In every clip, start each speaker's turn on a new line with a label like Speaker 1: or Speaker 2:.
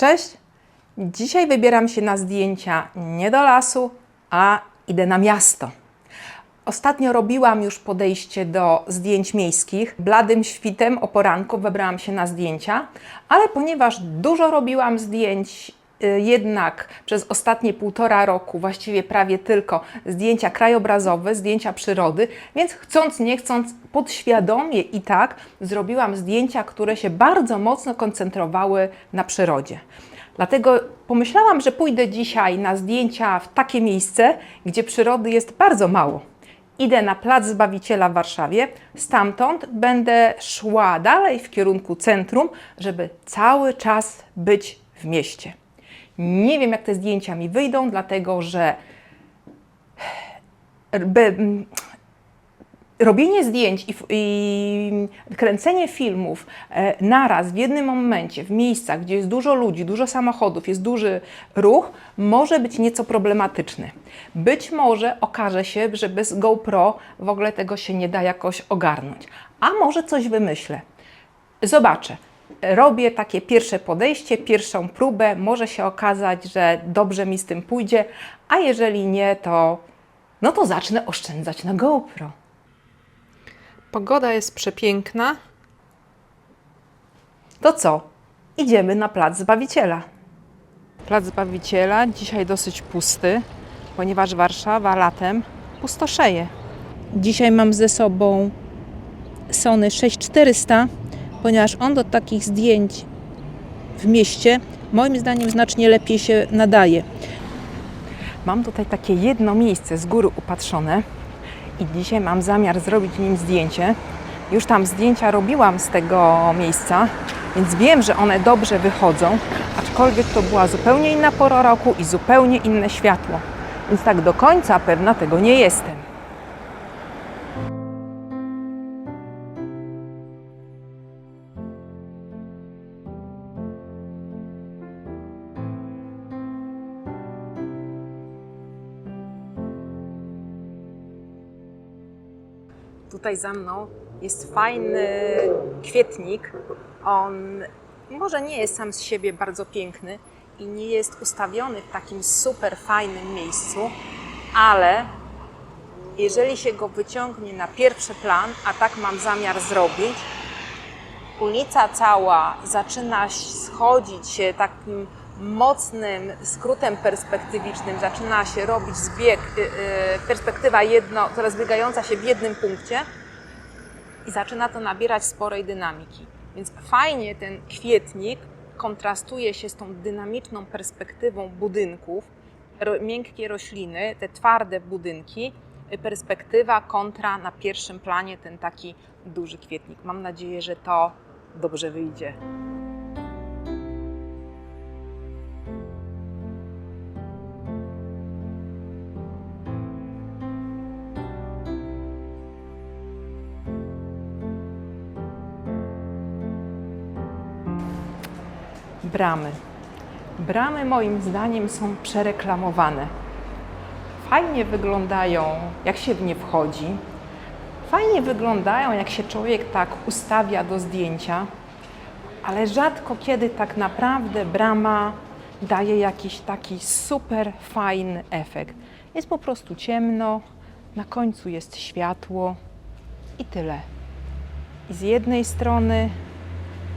Speaker 1: Cześć! Dzisiaj wybieram się na zdjęcia nie do lasu, a idę na miasto. Ostatnio robiłam już podejście do zdjęć miejskich. Bladym świtem o poranku wybrałam się na zdjęcia, ale ponieważ dużo robiłam zdjęć, jednak przez ostatnie półtora roku, właściwie prawie tylko zdjęcia krajobrazowe, zdjęcia przyrody, więc chcąc, nie chcąc, podświadomie i tak zrobiłam zdjęcia, które się bardzo mocno koncentrowały na przyrodzie. Dlatego pomyślałam, że pójdę dzisiaj na zdjęcia w takie miejsce, gdzie przyrody jest bardzo mało. Idę na Plac Zbawiciela w Warszawie, stamtąd będę szła dalej w kierunku centrum, żeby cały czas być w mieście. Nie wiem, jak te zdjęcia mi wyjdą, dlatego że be- robienie zdjęć i, i kręcenie filmów e, naraz w jednym momencie, w miejscach, gdzie jest dużo ludzi, dużo samochodów, jest duży ruch, może być nieco problematyczny. Być może okaże się, że bez GoPro w ogóle tego się nie da jakoś ogarnąć. A może coś wymyślę. Zobaczę. Robię takie pierwsze podejście, pierwszą próbę. Może się okazać, że dobrze mi z tym pójdzie, a jeżeli nie, to no to zacznę oszczędzać na GoPro. Pogoda jest przepiękna. To co? Idziemy na Plac Zbawiciela. Plac Zbawiciela dzisiaj dosyć pusty, ponieważ Warszawa latem pustoszeje. Dzisiaj mam ze sobą Sony 6400, ponieważ on do takich zdjęć w mieście moim zdaniem znacznie lepiej się nadaje. Mam tutaj takie jedno miejsce z góry upatrzone i dzisiaj mam zamiar zrobić nim zdjęcie. Już tam zdjęcia robiłam z tego miejsca, więc wiem, że one dobrze wychodzą, aczkolwiek to była zupełnie inna pora roku i zupełnie inne światło. Więc tak do końca pewna tego nie jestem. Tutaj za mną jest fajny kwietnik. On może nie jest sam z siebie bardzo piękny i nie jest ustawiony w takim super fajnym miejscu, ale jeżeli się go wyciągnie na pierwszy plan, a tak mam zamiar zrobić, ulica cała zaczyna schodzić się takim mocnym skrótem perspektywicznym, zaczyna się robić zbieg, y, y, perspektywa jedno, rozbiegająca się w jednym punkcie i zaczyna to nabierać sporej dynamiki. Więc fajnie ten kwietnik kontrastuje się z tą dynamiczną perspektywą budynków, miękkie rośliny, te twarde budynki, y, perspektywa kontra na pierwszym planie ten taki duży kwietnik. Mam nadzieję, że to dobrze wyjdzie. Bramy. Bramy moim zdaniem są przereklamowane. Fajnie wyglądają, jak się w nie wchodzi. Fajnie wyglądają, jak się człowiek tak ustawia do zdjęcia, ale rzadko kiedy tak naprawdę brama daje jakiś taki super fajny efekt. Jest po prostu ciemno, na końcu jest światło i tyle. I z jednej strony,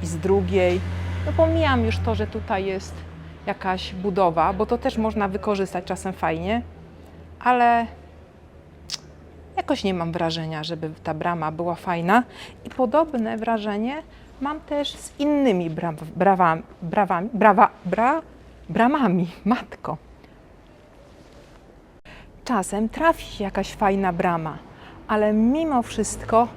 Speaker 1: i z drugiej. No pomijam już to, że tutaj jest jakaś budowa, bo to też można wykorzystać czasem fajnie, ale jakoś nie mam wrażenia, żeby ta brama była fajna. I podobne wrażenie mam też z innymi bra, brawa, brawami, brawa, bra, bramami, matko. Czasem trafi się jakaś fajna brama, ale mimo wszystko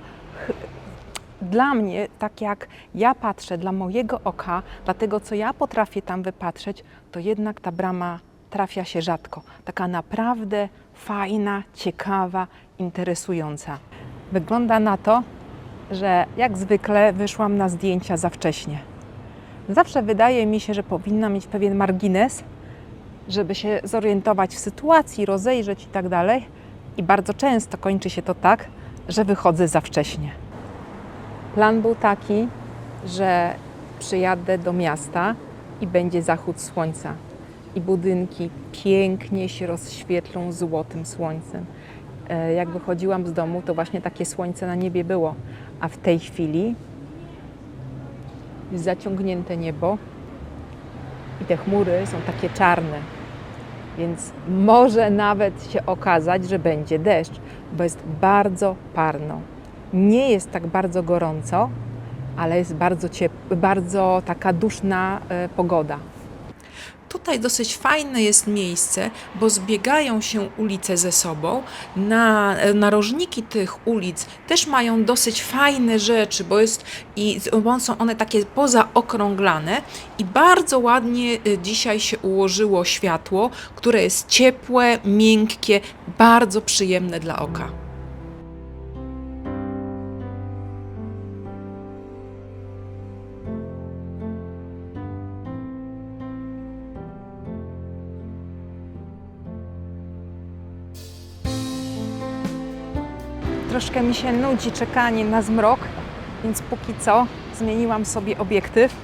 Speaker 1: dla mnie, tak jak ja patrzę, dla mojego oka, dla tego, co ja potrafię tam wypatrzeć, to jednak ta brama trafia się rzadko. Taka naprawdę fajna, ciekawa, interesująca. Wygląda na to, że jak zwykle wyszłam na zdjęcia za wcześnie. Zawsze wydaje mi się, że powinna mieć pewien margines, żeby się zorientować w sytuacji, rozejrzeć i tak dalej. I bardzo często kończy się to tak, że wychodzę za wcześnie. Plan był taki, że przyjadę do miasta i będzie zachód słońca. I budynki pięknie się rozświetlą złotym słońcem. E, Jak wychodziłam z domu, to właśnie takie słońce na niebie było, a w tej chwili zaciągnięte niebo i te chmury są takie czarne. Więc może nawet się okazać, że będzie deszcz, bo jest bardzo parno. Nie jest tak bardzo gorąco, ale jest bardzo, ciep- bardzo taka duszna e, pogoda.
Speaker 2: Tutaj dosyć fajne jest miejsce, bo zbiegają się ulice ze sobą. Na narożniki tych ulic też mają dosyć fajne rzeczy, bo jest i bo są one takie pozaokrąglane i bardzo ładnie y, dzisiaj się ułożyło światło, które jest ciepłe, miękkie, bardzo przyjemne dla oka.
Speaker 1: Troszkę mi się nudzi czekanie na zmrok, więc póki co zmieniłam sobie obiektyw.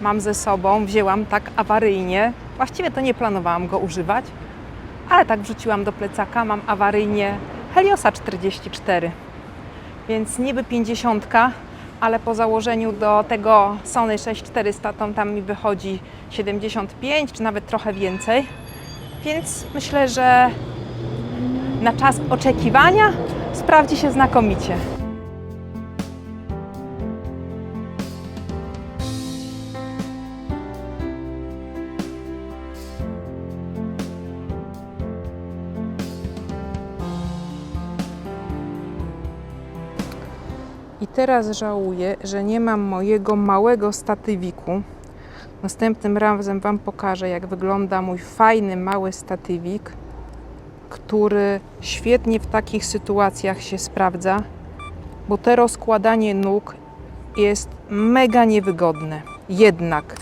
Speaker 1: Mam ze sobą, wzięłam tak awaryjnie. Właściwie to nie planowałam go używać, ale tak wrzuciłam do plecaka. Mam awaryjnie Heliosa 44, więc niby 50, ale po założeniu do tego Sony 6400 to tam mi wychodzi 75 czy nawet trochę więcej. Więc myślę, że na czas oczekiwania sprawdzi się znakomicie. I teraz żałuję, że nie mam mojego małego statywiku. Następnym razem Wam pokażę, jak wygląda mój fajny, mały statywik który świetnie w takich sytuacjach się sprawdza, bo te rozkładanie nóg jest mega niewygodne. Jednak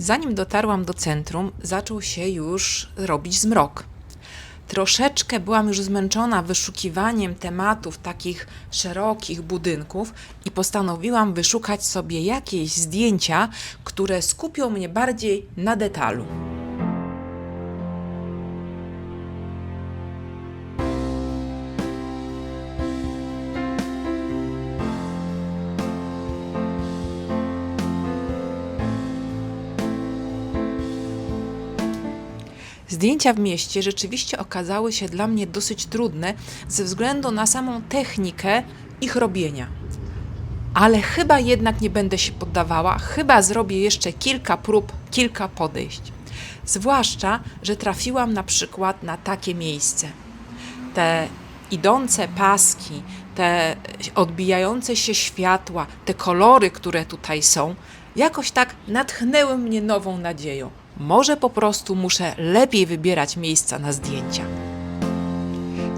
Speaker 2: Zanim dotarłam do centrum, zaczął się już robić zmrok. Troszeczkę byłam już zmęczona wyszukiwaniem tematów takich szerokich budynków i postanowiłam wyszukać sobie jakieś zdjęcia, które skupią mnie bardziej na detalu. Zdjęcia w mieście rzeczywiście okazały się dla mnie dosyć trudne ze względu na samą technikę ich robienia. Ale chyba jednak nie będę się poddawała, chyba zrobię jeszcze kilka prób, kilka podejść. Zwłaszcza, że trafiłam na przykład na takie miejsce. Te idące paski, te odbijające się światła, te kolory, które tutaj są, jakoś tak natchnęły mnie nową nadzieją. Może po prostu muszę lepiej wybierać miejsca na zdjęcia.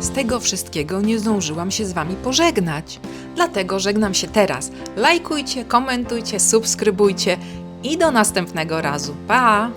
Speaker 2: Z tego wszystkiego nie zdążyłam się z Wami pożegnać. Dlatego żegnam się teraz. Lajkujcie, komentujcie, subskrybujcie i do następnego razu. Pa!